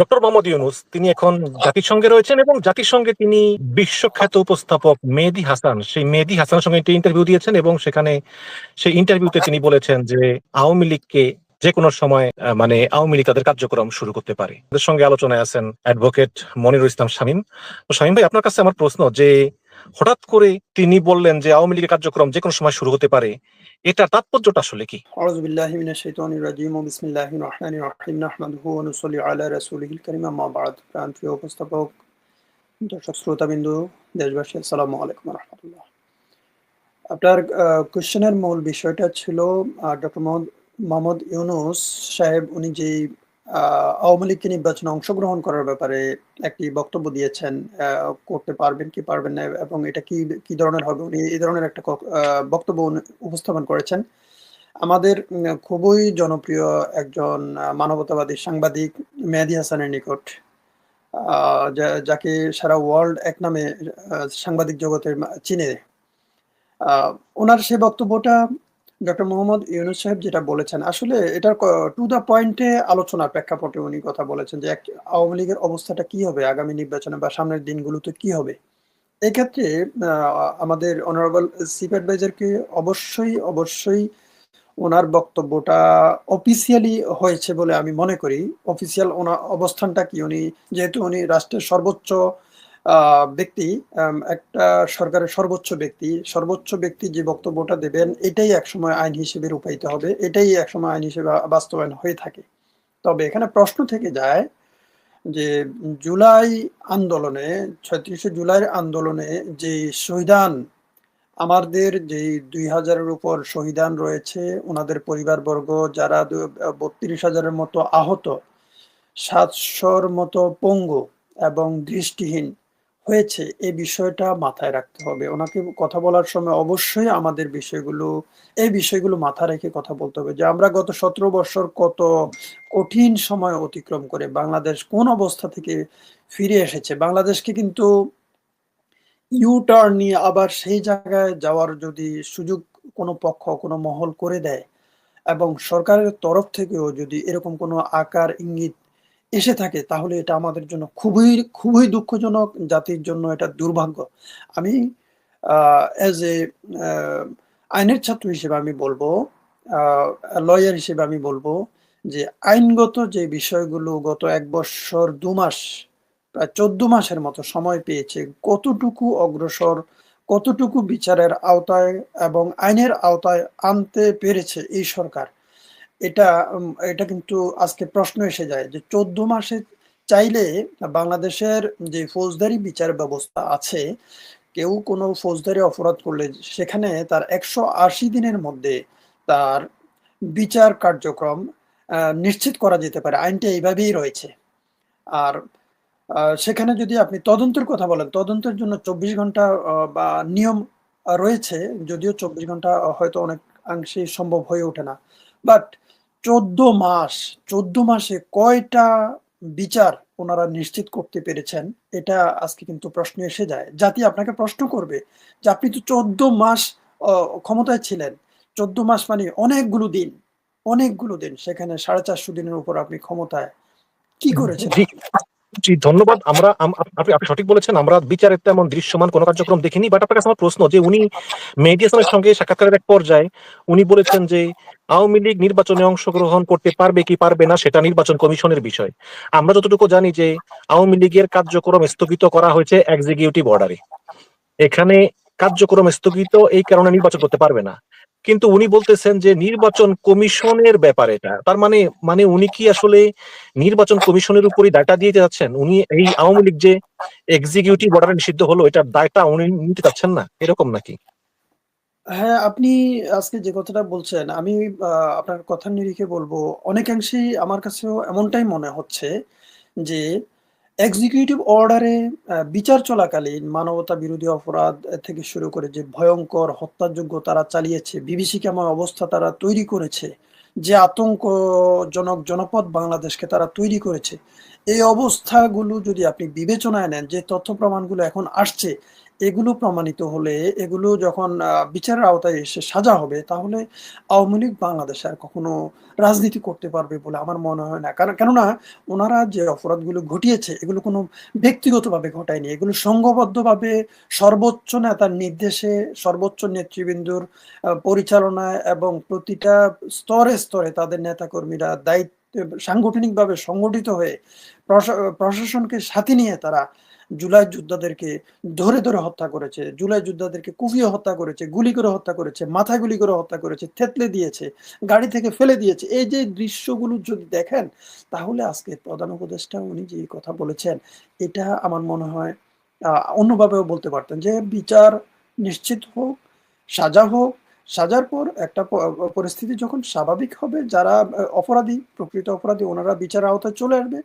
Doctor Mohammad Yunus, তিনি এখন জাতিসংঘে রয়েছেন এবং জাতিসংঘে তিনি বিশ্বখ্যাত উপস্থাপক মেহেদি হাসান, সেই মেহেদি হাসানের সঙ্গে একটি ইন্টারভিউ দিয়েছেন এবং সেখানে সেই ইন্টারভিউতে তিনি বলেছেন যে আওয়ামী লীগকে যে কোনো সময় মানে আওয়ামী লীগ তাদের কার্যক্রম শুরু করতে পারে। তাদের সঙ্গে আলোচনায় আছেন অ্যাডভোকেট মনিরুল ইসলাম শামীম। শামীম ভাই, আপনার কাছে আমার প্রশ্ন যে হঠাৎ করে তিনি বললেন যে আওয়ামী লীগের কার্যক্রম যে কোনো সময় শুরু হতে পারে। এটা তাৎপর্যটা আসলে কি? আউযুবিল্লাহি মিনাশ শাইতানির বিসমিল্লাহির রাহমানির রাহিম। নাহমাদুহু ওয়া আলা রাসূলিহিল কারীম। আম্মা বাদ। প্রান্তীয় উপস্থাপক, দর্শক, শ্রোতাবৃন্দ, দেশবাসী, আসসালামু আলাইকুম রাহমাতুল্লাহ। আপনার কোশ্চেনের মূল বিষয়টা ছিল ডক্টর মোহাম্মদ ইউনুস সাহেব, উনি যেই আওয়ামী লীগকে নির্বাচনে অংশগ্রহণ করার ব্যাপারে একটি বক্তব্য দিয়েছেন করতে পারবেন কি পারবেন না, এবং এটা কি কি ধরনের হবে, উনি এই ধরনের একটা বক্তব্য উপস্থাপন করেছেন। আমাদের খুবই জনপ্রিয় একজন মানবতাবাদী সাংবাদিক মেহেদি হাসানের নিকট যাকে সারা ওয়ার্ল্ড এক নামে সাংবাদিক জগতের চিনে। ওনার সেই বক্তব্যটা ডক্টর মোহাম্মদ ইউনুস সাহেব যেটা বলেছেন, আসলে এটার টু দ্য পয়েন্টে আলোচনার প্রেক্ষাপটে উনি কথা বলেছেন যে আওয়ামী লীগের অবস্থাটা কি হবে আগামী নির্বাচনে বা সামনের দিনগুলোতে কি হবে। এক্ষেত্রে আমাদের অনারেবল চিফ অ্যাডভাইজারকে অবশ্যই অবশ্যই ওনার বক্তব্যটা অফিসিয়ালি হয়েছে বলে আমি মনে করি। অফিসিয়াল ওনার অবস্থানটা কি? উনি, যেহেতু উনি রাষ্ট্রের সর্বোচ্চ ব্যক্তি একটা সরকারের সর্বোচ্চ ব্যক্তি সর্বোচ্চ ব্যক্তি যে বক্তব্যটা দেবেন, এটাই একসময় আইন হিসেবে রূপায়িত হবে, এটাই একসময় আইন হিসেবে বাস্তবায়ন হয়ে থাকে। তবে এখানে প্রশ্ন থেকে যায় যে জুলাই আন্দোলনে ছত্রিশে জুলাইয়ের আন্দোলনে যে শহীদান, আমাদের যে দুই হাজারের উপর শহীদান রয়েছে, ওনাদের পরিবারবর্গ যারা বত্রিশ হাজারের মতো আহত, সাতশোর মতো পঙ্গু এবং দৃষ্টিহীন হয়েছে এই বিষয়টা মাথায় রাখতে হবে। ওনাকে কথা বলার সময় অবশ্যই আমাদের বিষয়গুলো, এই বিষয়গুলো মাথা রেখে কথা বলতে হবে যে আমরা গত সতেরো বছর কত কঠিন সময় অতিক্রম করে বাংলাদেশ কোন অবস্থা থেকে ফিরে এসেছে। বাংলাদেশকে কিন্তু ইউ টার্ন নিয়ে আবার সেই জায়গায় যাওয়ার যদি সুযোগ কোনো পক্ষ, কোনো মহল করে দেয় এবং সরকারের তরফ থেকেও যদি এরকম কোনো আকার, ইঙ্গিত এসে থাকে, তাহলে এটা আমাদের জন্য খুবই খুবই দুঃখজনক, জাতির জন্য এটা দুর্ভাগ্য। আমি অ্যাজ এ আইনের ছাত্র হিসেবে আমি বলব লয়ার হিসেবে আমি বলব যে আইনগত যে বিষয়গুলো গত এক বছর, দু মাস, প্রায় চোদ্দ মাসের মতো সময় পেয়েছে, কতটুকু অগ্রসর, কতটুকু বিচারের আওতায় এবং আইনের আওতায় আনতে পেরেছে এই সরকার এটা এটা কিন্তু আজকে প্রশ্ন এসে যায় যে চোদ্দ মাসে চাইলে বাংলাদেশের যে ফৌজদারি বিচার ব্যবস্থা আছে, কেউ কোনো ফৌজদারি অপরাধ করলে সেখানে তার একশো আশি দিনের মধ্যে তার বিচার কার্যক্রম নিশ্চিত করা যেতে পারে। আইনটা এইভাবেই রয়েছে। আর সেখানে যদি আপনি তদন্তের কথা বলেন, তদন্তের জন্য চব্বিশ ঘণ্টা বা নিয়ম রয়েছে, যদিও চব্বিশ ঘণ্টা হয়তো অনেক অংশেই সম্ভব হয়ে ওঠে না। বাট চোদ্দ মাস, চোদ্দ মাসে কয়টা বিচার ওনারা নিশ্চিত করতে পেরেছেন? এটা আজকে কিন্তু প্রশ্ন এসে যায়। জাতি আপনাকে প্রশ্ন করবে যে আপনি তো চোদ্দ মাস ক্ষমতায় ছিলেন। চোদ্দ মাস মানে অনেকগুলো দিন অনেকগুলো দিন। সেখানে সাড়ে চারশো দিনের উপর আপনি ক্ষমতায়। কি করেছেন? জি, ধন্যবাদ। আমরা আপনি আপনি সঠিক বলেছেন। আমরা বিচারের তেমন দৃশ্যমান কোনো কার্যক্রম দেখিনি বাট আপনার কাছে আমার প্রশ্ন যে উনি মেডিয়াসনের সঙ্গে সাক্ষাৎকারের এক পর্যায়ে উনি বলেছেন যে আওয়ামী লীগ নির্বাচনে অংশগ্রহণ করতে পারবে কি পারবে না সেটা নির্বাচন কমিশনের বিষয়। আমরা যতটুকু জানি যে আওয়ামী লীগের কার্যক্রম স্থগিত করা হয়েছে এক্সিকিউটিভ অর্ডারে এখানে কার্যক্রম স্থগিত এই কারণে নির্বাচন করতে পারবে না। কিন্তু উনি বলতেছেন যে নির্বাচন কমিশনের ব্যাপার এটা। তার মানে মানে উনি কি আসলে নির্বাচন কমিশনের উপরই দায়টা দিয়ে যাচ্ছেন? উনি এই আওয়ামী লীগ যে এক্সিকিউটিভ অর্ডারে নিষিদ্ধ হলো, এটার দায়টা উনি নিতে চাচ্ছেন না? এরকম নাকি? হ্যাঁ আপনি আজকে যে কথাটা বলছেন, আমি আপনার কথা নিরিখে বলব। অনেকাংশেই আমার কাছেও এমনটাই মনে হচ্ছে যে এক্সিকিউটিভ অর্ডারে বিচার চলাকালীন মানবতা বিরোধী অপরাধ থেকে শুরু করে যে ভয়ঙ্কর হত্যাযোগ্য তারা চালিয়েছে বিভীষিকাময় অবস্থা তারা তৈরি করেছে, যে আতঙ্কজনক জনপদ বাংলাদেশকে তারা তৈরি করেছে, এই অবস্থাগুলো যদি আপনি বিবেচনায় নেন যে তথ্য প্রমাণগুলো এখন আসছে এগুলো প্রমাণিত হলে এগুলো যখন বিচারের আওতায় এসে সাজা হবে, তাহলে আওয়ামী লীগ বাংলাদেশে আর কখনো রাজনীতি করতে পারবে বলে আমার মনে হয় না। কারণ কেননা ওনারা যে অপরাধগুলো ঘটিয়েছে, এগুলো কোনো ব্যক্তিগতভাবে ঘটায়নি। এগুলো সংঘবদ্ধভাবে সর্বোচ্চ নেতার নির্দেশে সর্বোচ্চ নেতৃবৃন্দুর পরিচালনায় এবং প্রতিটা স্তরে স্তরে তাদের নেতাকর্মীরা দায়িত্ব, সাংগঠনিকভাবে সংগঠিত হয়ে প্রশা- প্রশাসনকে সাথে নিয়ে তারা জুলাই যোদ্ধাদেরকে ধরে ধরে হত্যা করেছে, জুলাই যোদ্ধাদেরকে কুপিয়ে হত্যা করেছে, গুলি করে হত্যা করেছে মাথায় গুলি করে হত্যা করেছে, থেতলে দিয়েছে, গাড়ি থেকে ফেলে দিয়েছে। এই যে দৃশ্যগুলো যদি দেখেন, তাহলে আজকে প্রধান উপদেষ্টা উনি যে কথা বলেছেন, এটা আমার মনে হয় অন্যভাবেও বলতে পারতেন যে বিচার নিশ্চিত হোক, সাজা হোক, সাজার পর একটা পরিস্থিতি যখন স্বাভাবিক হবে, যারা অপরাধী, প্রকৃত অপরাধী, ওনারা বিচার আওতায় চলে আসবে,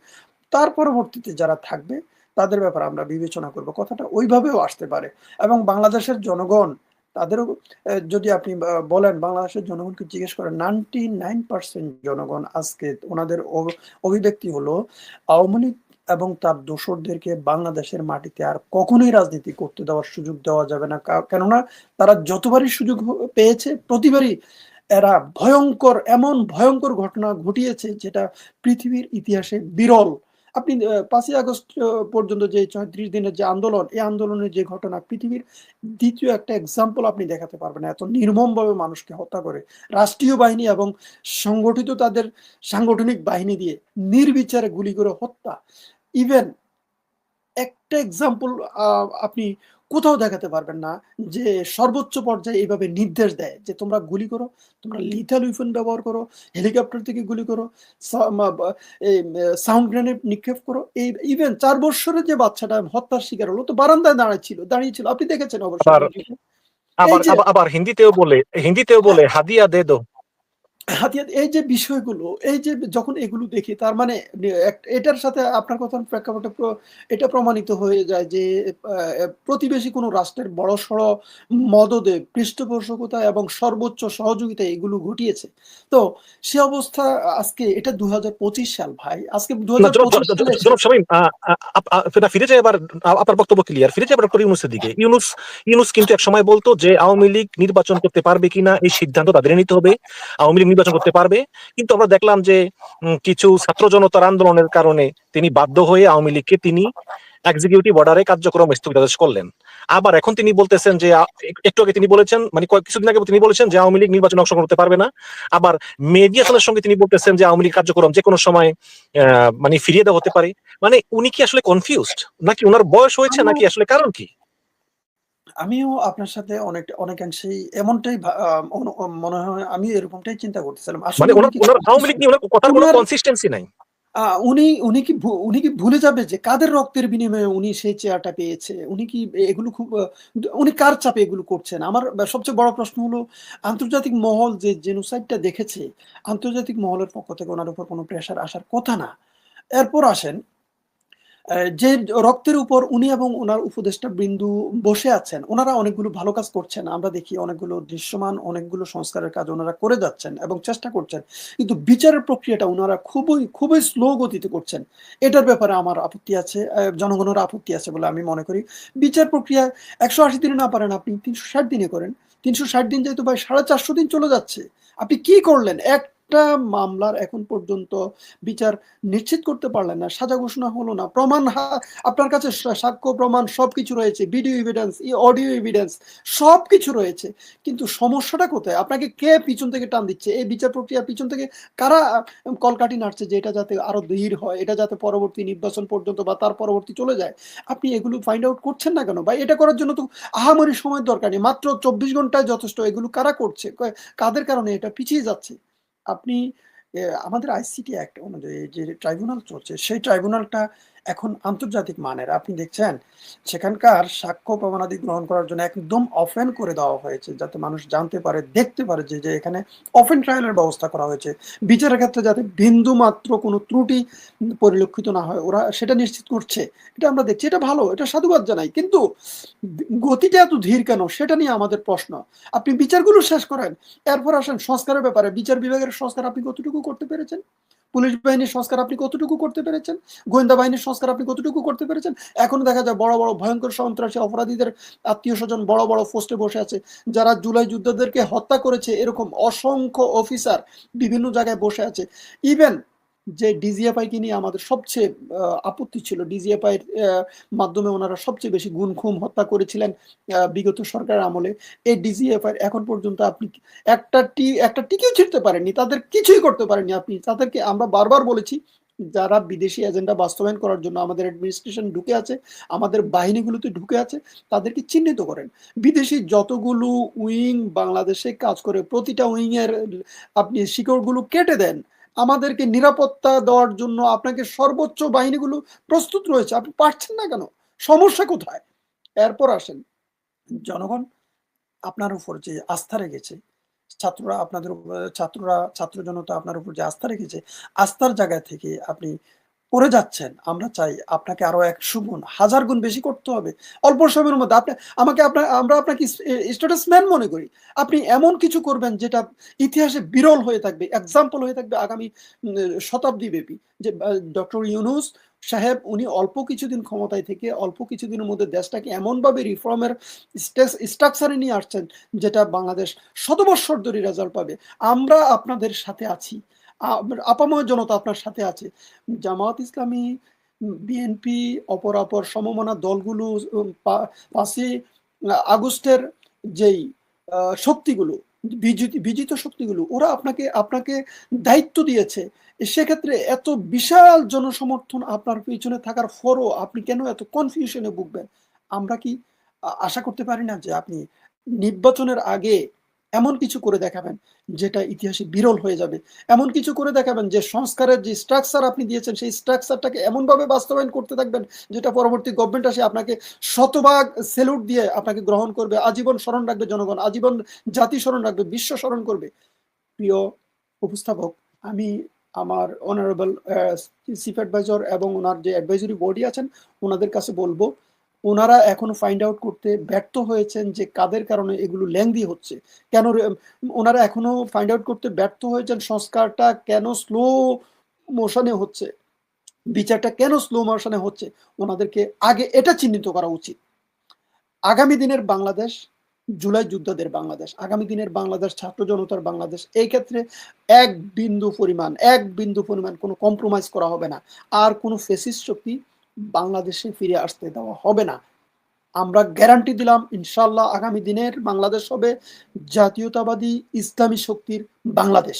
তার পরবর্তীতে যারা থাকবে তাদের ব্যাপারে আমরা বিবেচনা করব। কথাটা ওইভাবেও আসতে পারে। এবং বাংলাদেশের জনগণ, তাদেরও যদি আপনি বলেন, বাংলাদেশের জনগণকে জিজ্ঞেস করেন নাইনটি নাইন পার্সেন্ট জনগণ আজকে ওনাদের অভিব্যক্তি হলো, আওয়ামী লীগ এবং তার দোসরদেরকে বাংলাদেশের মাটিতে আর কখনোই রাজনীতি করতে দেওয়ার সুযোগ দেওয়া যাবে না। কেননা তারা যতবারই সুযোগ পেয়েছে, প্রতিবারই এরা ভয়ঙ্কর, এমন ভয়ঙ্কর ঘটনা ঘটিয়েছে, যেটা পৃথিবীর ইতিহাসে বিরল। আপনি পাঁচই আগস্ট পর্যন্ত যে ত্রিশ দিনের যে আন্দোলন, এই আন্দোলনের যে ঘটনা পৃথিবীর দ্বিতীয় একটা এক্সাম্পল আপনি দেখাতে পারবেন। এত নির্মমভাবে মানুষকে হত্যা করে, রাষ্ট্রীয় বাহিনী এবং সংগঠিত তাদের সাংগঠনিক বাহিনী দিয়ে নির্বিচারে গুলি করে হত্যা ইভেন একটা এক্সাম্পল আপনি কোথাও দেখাতে পারবেন না যে সর্বোচ্চ পর্যায়ে এইভাবে নির্দেশ দেয় যে তোমরা গুলি করো তোমরা লিথাল উইপন ব্যবহার করো হেলিকপ্টার থেকে গুলি করো সাউন্ড গ্রেনেড নিক্ষেপ করো। এই ইভেন চার বছরের যে বাচ্চাটা হত্যার শিকার হলো তো বারান্দায় দাঁড়াচ্ছিল দাঁড়িয়েছিল। আপনি দেখেছেন অবশ্যই আবার- আবার হিন্দিতেও বলে হিন্দিতেও বলে হাদিয়া দে দো। হাতিয়ার এই যে বিষয়গুলো এই যে যখন এগুলো দেখি তার মানে এটার সাথে আপনার কথার প্রেক্ষাপটে এটা প্রমাণিত হয়ে যায় যে প্রতিবেশী কোনো রাষ্ট্রের বড় সড় মদদে পৃষ্ঠপোষকতা এবং সর্বোচ্চ সহযোগিতা এগুলো ঘটিয়েছে। তো সে অবস্থা আজকে এটা দু হাজার পঁচিশ সাল ভাই আজকে দু আহ, ফিরে- যাই এবার আপনার বক্তব্য ক্লিয়ার ফিরে এবার ডক্টর ইউনুসের দিকে। ইউনুস ইউনুস কিন্তু এক সময় বলতো যে আওয়ামী লীগ নির্বাচন করতে পারবে কিনা এই সিদ্ধান্ত তাদের নিতে হবে। আওয়ামী লীগ নির্বাচন করতে পারবে। কিন্তু আমরা দেখলাম যে কিছু ছাত্র জনতার আন্দোলনের কারণে তিনি বাধ্য হয়ে আওয়ামী লীগকে তিনি এক্সিকিউটিভ অর্ডারে কার্যক্রম স্থগিতাদেশ করলেন। আবার এখন তিনি বলতেছেন যে একটু আগে তিনি বলেছেন মানে কিছুদিন আগে তিনি বলেছেন যে, আওয়ামী লীগ নির্বাচনে অংশগ্রহণ করতে পারবে না। আবার মেডিয়েশনের সঙ্গে তিনি বলতেছেন যে, আওয়ামী লীগ কার্যক্রম যে কোনো সময় মানে ফিরিয়ে দেওয়া হতে পারে। মানে উনি কি আসলে কনফিউজড নাকি ওনার বয়স হয়েছে? নাকি আসলে কারণ কি? আমিও আপনার সাথে অনেক অনেকাংশেই এমনটাই মনে হয় আমি এরকমটাই চিন্তা করতেছিলাম। মানে আসলে উনি আওয়ামী লীগ নিয়ে কথার কোনো কনসিস্টেন্সি নাই। উনি উনি কি উনি কি ভুলে যাবে যে কাদের রক্তের বিনিময়ে উনি সেই চেয়ারটা পেয়েছে? উনি কি এগুলো খুব উনি কার চাপে এগুলো করছেন? আমার সবচেয়ে বড় প্রশ্ন হলো আন্তর্জাতিক মহল যে জেনোসাইডটা দেখেছে আন্তর্জাতিক মহলের পক্ষ থেকে ওনার উপর কোনো প্রেশার আসার কথা না। এরপর আসেন যে রক্তের উপর উনি এবং ওনার উপদেষ্টা বিন্দু বসে আছেন, ওনারা অনেকগুলো ভালো কাজ করছেন। আমরা দেখি অনেকগুলো দৃশ্যমান, অনেকগুলো সংস্কারের কাজ ওনারা করে যাচ্ছেন এবং চেষ্টা করছেন। কিন্তু বিচারের প্রক্রিয়াটা ওনারা খুবই খুবই স্লো গতিতে করছেন। এটার ব্যাপারে আমার আপত্তি আছে জনগণের আপত্তি আছে বলে আমি মনে করি। বিচার প্রক্রিয়া একশো আশি দিনে না পারেন, আপনি তিনশো ষাট দিনে করেন। তিনশো ষাট দিন যেহেতু ভাই, সাড়ে চারশো দিন চলে যাচ্ছে। আপনি কি করলেন? একটা মামলার এখন পর্যন্ত বিচার নিশ্চিত করতে পারলেন না সাজা ঘোষণা হলো না প্রমাণ আপনার কাছে সাক্ষ্য প্রমাণ সবকিছু রয়েছে ভিডিও এভিডেন্স অডিও এভিডেন্স সবকিছু রয়েছে কিন্তু সমস্যাটা কোথায়? আপনাকে কে পিছন থেকে টান দিচ্ছে? এই বিচার প্রক্রিয়ার পিছন থেকে কারা আহ, কলকাঠি নাড়ছে যে এটা যাতে আরও ধীর হয় এটা যাতে পরবর্তী নির্বাচন পর্যন্ত বা তার পরবর্তী চলে যায়? আপনি এগুলো ফাইন্ড আউট করছেন না কেন? বা এটা করার জন্য তো আহামরি সময় দরকার নেই মাত্র চব্বিশ ঘন্টায় যথেষ্ট এগুলো কারা করছে? কাদের কারণে এটা পিছিয়ে যাচ্ছে? আপনি আমাদের আইসিটি অ্যাক্ট অনুযায়ী যে ট্রাইব্যুনাল চলছে সেই ট্রাইব্যুনালটা এখন আন্তর্জাতিক মানের। আপনি দেখছেন, সেখানকার সাক্ষ্য প্রমাণাদি গ্রহণ করার জন্য একদম অফেন করে দেওয়া হয়েছে, যাতে মানুষ জানতে পারে, দেখতে পারে যে যে এখানে অফেন ট্রায়ালের ব্যবস্থা করা হয়েছে। বিচারের ক্ষেত্রে যাতে বিন্দু মাত্র কোনো ত্রুটি পরিলক্ষিত না হয়, ওরা সেটা নিশ্চিত করছে। এটা আমরা দেখছি, এটা ভালো, এটা সাধুবাদ জানাই। কিন্তু গতিটা এত ধীর কেন, সেটা নিয়ে আমাদের প্রশ্ন। আপনি বিচারগুলো শেষ করেন, এরপর আসেন সংস্কারের ব্যাপারে। বিচার বিভাগের সংস্কার আপনি কতটুকু করতে পেরেছেন? পুলিশ বাহিনীর সংস্কার আপনি কতটুকু করতে পেরেছেন? গোয়েন্দা বাহিনীর সংস্কার আপনি কতটুকু করতে পেরেছেন? এখন দেখা যায় বড় বড় ভয়ঙ্কর সন্ত্রাসী অপরাধীদের আত্মীয় স্বজন বড় বড় পোস্টে বসে আছে, যারা জুলাই যুদ্ধদেরকে হত্যা করেছে এরকম অসংখ্য অফিসার বিভিন্ন জায়গায় বসে আছে। ইভেন যে ডিজিএফআইকে নিয়ে আমাদের সবচেয়ে আপত্তি ছিল ডিজিএফআই এর মাধ্যমে ওনারা সবচেয়ে বেশি গুম খুম হত্যা করেছিলেন বিগত সরকারের আমলে। এই ডিজিএফআই এখন পর্যন্ত আপনি একটা টি, একটা টিকিও ছিঁড়তে পারেননি, তাদের কিছুই করতে পারেননি আপনি। তাদেরকে আমরা বারবার বলেছি, যারা বিদেশি এজেন্ডা বাস্তবায়ন করার জন্য আমাদের অ্যাডমিনিস্ট্রেশন ঢুকে আছে, আমাদের বাহিনীগুলোতে ঢুকে আছে, তাদেরকে চিহ্নিত করেন। বিদেশি যতগুলো উইং বাংলাদেশে কাজ করে, প্রতিটা উইং এর আপনি শিকড়গুলো কেটে দেন আমাদেরকে নিরাপত্তা দেওয়ার জন্য আপনাকে সর্বোচ্চ বাহিনীগুলো প্রস্তুত রয়েছে। আপনি পারছেন না কেন? সমস্যা কোথায়? এরপর আসেন। জনগণ আপনার উপর যে আস্থা রেখেছে, ছাত্ররা আপনাদের ছাত্ররা, ছাত্র জনতা আপনার উপর যে আস্থা রেখেছে, আস্থার জায়গা থেকে আপনি করে যাচ্ছেন, আমরা চাই আপনাকে আরও একশো গুণ, হাজার গুণ বেশি করতে হবে। অল্প সময়ের মধ্যে আপনি, আমাকে আপনার আমরা আপনাকে স্ট্যাটাস ম্যান মনে করি। আপনি এমন কিছু করবেন যেটা ইতিহাসে বিরল হয়ে থাকবে এক্সাম্পল হয়ে থাকবে আগামী শতাব্দী ব্যাপী। যে ডক্টর ইউনুস সাহেব, উনি অল্প কিছুদিন ক্ষমতায় থেকে অল্প কিছুদিনের মধ্যে দেশটাকে এমনভাবে রিফর্মের স্ট্রাকচারে নিয়ে আসছেন, যেটা বাংলাদেশ শত বৎসর ধরে রেজাল্ট পাবে। আমরা আপনাদের সাথে আছি। আপাময় জনতা আপনার সাথে আছে। জামাত ইসলামী, বিএনপি, অপর অপর সমমনা দলগুলো পাঁচই আগস্টের যেই শক্তিগুলো, বিজিত শক্তিগুলো, ওরা আপনাকে আপনাকে দায়িত্ব দিয়েছে। সেক্ষেত্রে এত বিশাল জনসমর্থন আপনার পিছনে থাকার পরও আপনি কেন এত কনফিউশনে ভুগবেন? আমরা কি আশা করতে পারি না যে আপনি নির্বাচনের আগে এমন কিছু করে দেখাবেন যেটা ইতিহাসে বিরল হয়ে যাবে। এমন কিছু করে দেখাবেন যে সংস্কারের যে স্ট্রাকচার আপনি দিয়েছেন, সেই স্ট্রাকচারটাকে এমনভাবে বাস্তবায়ন করতে থাকবেন যেটা পরবর্তী গভর্নমেন্ট আসে আপনাকে শতভাগ সেলুট দিয়ে আপনাকে গ্রহণ করবে, আজীবন স্মরণ রাখবে জনগণ, আজীবন জাতি স্মরণ রাখবে, বিশ্ব স্মরণ করবে। প্রিয় উপস্থাপক, আমি আমার অনারেবল চিফ অ্যাডভাইজার এবং ওনার যে অ্যাডভাইজরি বডি আছেন, ওনাদের কাছে বলব ওনারা এখনও ফাইন্ড আউট করতে ব্যর্থ হয়েছেন যে কাদের কারণে এগুলো ল্যাংদি হচ্ছে। কেন ওনারা এখনও ফাইন্ড আউট করতে ব্যর্থ হয়েছেন, সংস্কারটা কেন স্লো মোশনে হচ্ছে? বিচারটা কেন স্লো মোশনে হচ্ছে? ওনাদেরকে আগে এটা চিহ্নিত করা উচিত। আগামী দিনের বাংলাদেশ, জুলাই যুদ্ধদের বাংলাদেশ, আগামী দিনের বাংলাদেশ, ছাত্র জনতার বাংলাদেশ, এই ক্ষেত্রে এক বিন্দু পরিমাণ, এক বিন্দু পরিমাণ কোনো কম্প্রোমাইজ করা হবে না। আর কোনো ফেসিস শক্তি বাংলাদেশে ফিরে আসতে দেওয়া হবে না। আমরা গ্যারান্টি দিলাম ইনশাল্লাহ আগামী দিনের বাংলাদেশ হবে জাতীয়তাবাদী ইসলামী শক্তির বাংলাদেশ।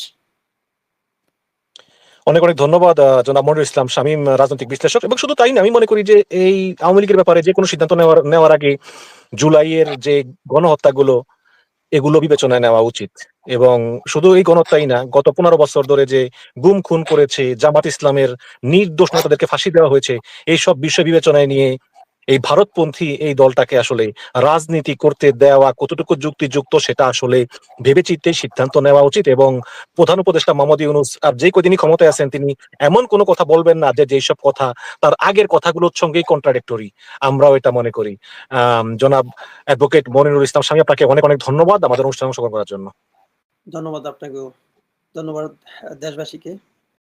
অনেক অনেক ধন্যবাদ জনাব মনিরুল ইসলাম শামীম রাজনৈতিক বিশ্লেষক। এবং শুধু তাই না, আমি মনে করি যে এই আওয়ামী লীগের ব্যাপারে যে কোনো সিদ্ধান্ত নেওয়ার নেওয়ার আগে জুলাইয়ের যে গণহত্যাগুলো এগুলো বিবেচনায় নেওয়া উচিত। এবং শুধু এই গণহত্যাই না, গত পনেরো বছর ধরে যে গুম, খুন করেছে জামাত ইসলামের নির্দোষ নেতাদেরকে ফাঁসি দেওয়া হয়েছে, এইসব বিষয় বিবেচনায় নিয়ে এই ভারতপন্থী এই দলটাকে আসলে রাজনীতি করতে দেওয়া কতটুকু যুক্তিযুক্ত সেটা আসলে ভেবেচিন্তে সিদ্ধান্ত নেওয়া উচিত এবং প্রধান উপদেষ্টা মোহাম্মদ ইউনুস আর যে কদিনই ক্ষমতায় আছেন তিনি এমন কোনো কথা বলবেন না যে যেসব কথা তার আগের কথাগুলোর সঙ্গেই কন্ট্রাডিক্টরি আমরাও এটা মনে করি। আম, জনাব অ্যাডভোকেট মনিরুল ইসলাম স্বামী আপনাকে অনেক অনেক ধন্যবাদ আমাদের অনুষ্ঠানে অংশগ্রহণ করার জন্য। ধন্যবাদ আপনাকেও। ধন্যবাদ দেশবাসীকে।